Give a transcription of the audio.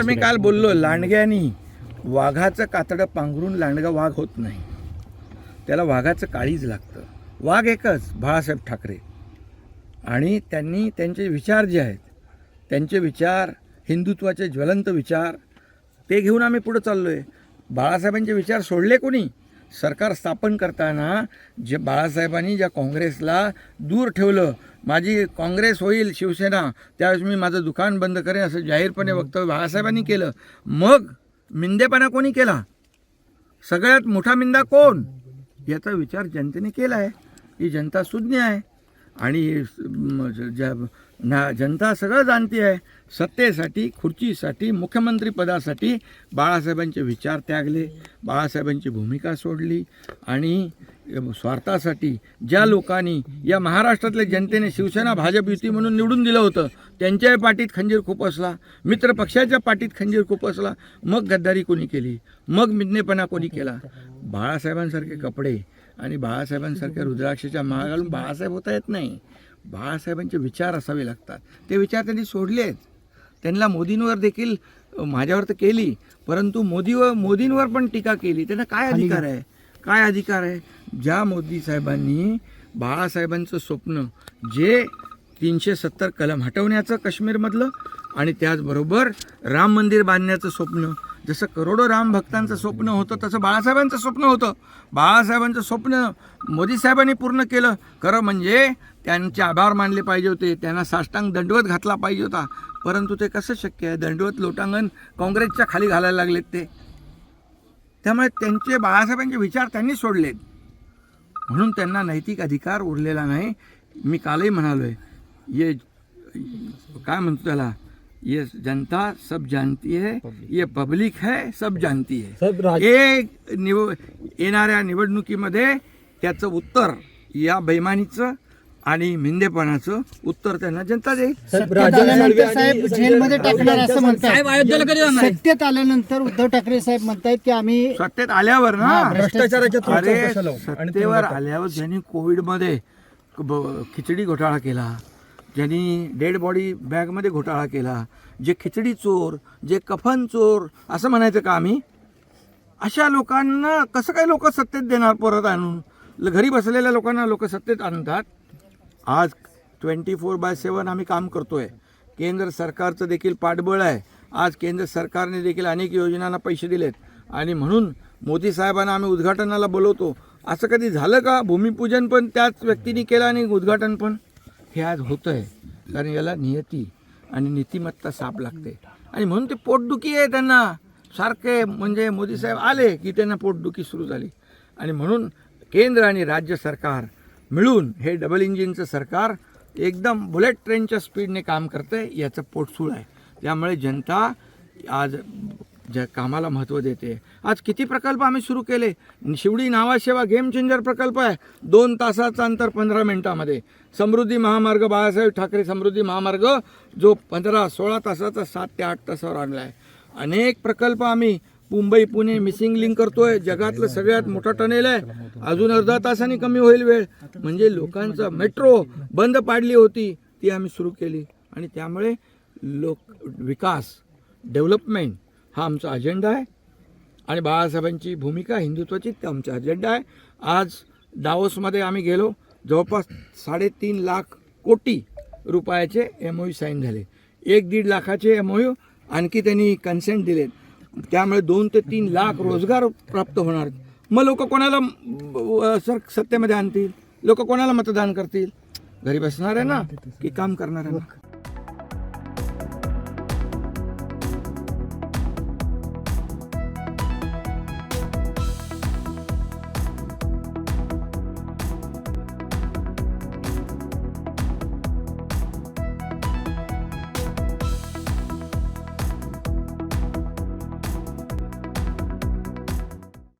Doctor मी काल बोललो लांडग्यानी वाघाचं कातडं पांघरून लांडगा वाघ होत नाही. त्याला वाघाचं काळीज लागतं. वाघ एकच बाळासाहेब ठाकरे. आणि त्यांनी त्यांचे विचार जे आहेत त्यांचे विचार हिंदुत्वाचे ज्वलंत विचार ते घेऊन आम्ही पुढं चाललो आहे बाळासाहेबांचे विचार सोडले कोणी? सरकार स्थापन करताना जे बाळासाहेबांनी ज्या काँग्रेसला दूर ठेवलं माझी काँग्रेस होईल शिवसेना त्यावेळेस मी माझं दुकान बंद करेन असं जाहीरपणे वक्तव्य बाळासाहेबांनी केलं. मग मिंदेपणा कोणी केला? सगळ्यात मोठा मिंदा कोण? याचा विचार जनतेने केला आहे ही जनता सुज्ञ आहे. आणि ज्या ना जनता सगळं जाणती आहे. सत्तेसाठी खुर्चीसाठी मुख्यमंत्रीपदासाठी बाळासाहेबांचे विचार त्यागले बाळासाहेबांची भूमिका सोडली आणि स्वार्थासाठी ज्या लोकांनी या महाराष्ट्रातल्या जनतेने शिवसेना भाजप युती म्हणून निवडून दिलं होतं त्यांच्याही पाठीत खंजीर खूप असला मित्र पक्षाच्या पाठीत खंजीर खूप असला मग गद्दारी कोणी केली मग मिज्ञेपणा कोणी केला? बाळासाहेबांसारखे कपडे आणि बाळासाहेबांसारख्या रुद्राक्षाच्या माळ घालून बाळासाहेब होता येत नाही. बाळासाहेबांचे विचार असावे लागतात. ते विचार त्यांनी सोडले आहेत. त्यांना मोदींवर देखील माझ्यावर तर केली परंतु मोदीवर मोदींवर पण टीका केली. त्यांना काय अधिकार आहे? काय अधिकार आहे? ज्या मोदी साहेबांनी बाळासाहेबांचं स्वप्न जे तीनशे सत्तर कलम हटवण्याचं काश्मीरमधलं आणि त्याचबरोबर राम मंदिर बांधण्याचं स्वप्न जसं करोडो राम भक्तांचं स्वप्न होतं तसं बाळासाहेबांचं स्वप्न होतं. बाळासाहेबांचं स्वप्न मोदी साहेबांनी पूर्ण केलं. खरं म्हणजे त्यांचे आभार मानले पाहिजे होते. त्यांना साष्टांग दंडवत घातला पाहिजे होता. परंतु ते कसं शक्य आहे? दंडवत लोटांगण काँग्रेसच्या खाली घालायला लागलेत ते. त्यामुळे त्यांचे बाळासाहेबांचे विचार त्यांनी सोडलेत. म्हणून त्यांना नैतिक अधिकार उरलेला नाही. मी कालही म्हणालो आहे ये काय म्हणतो त्याला? ये जनता सब जानती है ये पब्लिक है सब जानती है। राज हे निव येणाऱ्या निवडणुकीमध्ये त्याचं उत्तर या बैमानीचं आणि मिंदेपणाचं उत्तर त्यांना जनता देईल. साहेब सत्तेत आल्यानंतर जेलमध्ये टाकणार असं? सत्तेत उद्धव ठाकरे साहेब म्हणतायत की आम्ही सत्तेत आल्यावर ना? हा, भ्रष्टाचाराच्या सत्तेवर आल्यावर ज्यांनी कोविडमध्ये खिचडी घोटाळा केला ज्यांनी डेड बॉडी बॅगमध्ये घोटाळा केला जे खिचडी चोर जे कफन चोर असं म्हणायचं का आम्ही? अशा लोकांना कसं काय लोक सत्तेत देणार परत आणून? घरी बसलेल्या लोकांना लोक सत्तेत आणतात? आज ट्वेंटी फोर बाय सेवन आम्ही काम करतोय. केंद्र सरकारचं देखील पाठबळ आहे. आज केंद्र सरकारने देखील अनेक योजनांना पैसे दिलेत. आणि म्हणून मोदी साहेबांना आम्ही उद्घाटनाला बोलवतो. असं कधी झालं का? भूमिपूजन पण त्याच व्यक्तीने केलं आणि उद्घाटन पण? हे आज होतं आहे कारण याला नियती आणि नीतिमत्ता साप लागते. आणि म्हणून ते पोटदुखी आहे त्यांना. सारखे म्हणजे मोदी साहेब आले की त्यांना पोटदुखी सुरू झाली. आणि म्हणून केंद्र आणि राज्य सरकार मिळून हे डबल इंजिनचं सरकार एकदम बुलेट ट्रेनच्या स्पीडने काम करतं आहे याचं पोटसूळ आहे. त्यामुळे जनता आज ज्या कामाला महत्त्व देते. आज किती प्रकल्प आम्ही सुरू केले? शिवडी नावाशेवा गेम चेंजर प्रकल्प आहे. दोन तासाचं अंतर पंधरा मिनटामध्ये. समृद्धी महामार्ग बाळासाहेब ठाकरे समृद्धी महामार्ग जो पंधरा सोळा तासाचा सात ते आठ तासावर आणला आहे अनेक प्रकल्प आम्ही मुंबई पुणे मिसिंग लिंक करतोय. जगातलं सगळ्यात मोठा टनेल आहे. अजून अर्धा तासाने कमी होईल वेळ. म्हणजे लोकांचं मेट्रो बंद पाडली होती ती आम्ही सुरू केली. आणि त्यामुळे लोक विकास डेव्हलपमेंट हा आमचा अजेंडा आहे. आणि बाळासाहेबांची भूमिका हिंदुत्वाची ते आमचा अजेंडा आहे. आज दावोसमध्ये आम्ही गेलो. जवळपास साडेतीन लाख कोटी रुपयाचे एम ओ यू साईन झाले. एक दीड लाखाचे एम ओ यू आणखी त्यांनी कन्सेंट दिलेत. त्यामुळे दोन ते तीन लाख रोजगार प्राप्त होणार. मग लोक कोणाला सर सत्तेमध्ये आणतील? लोक कोणाला मतदान करतील? घरी बसणार आहे ना? की काम करणार आहे ना?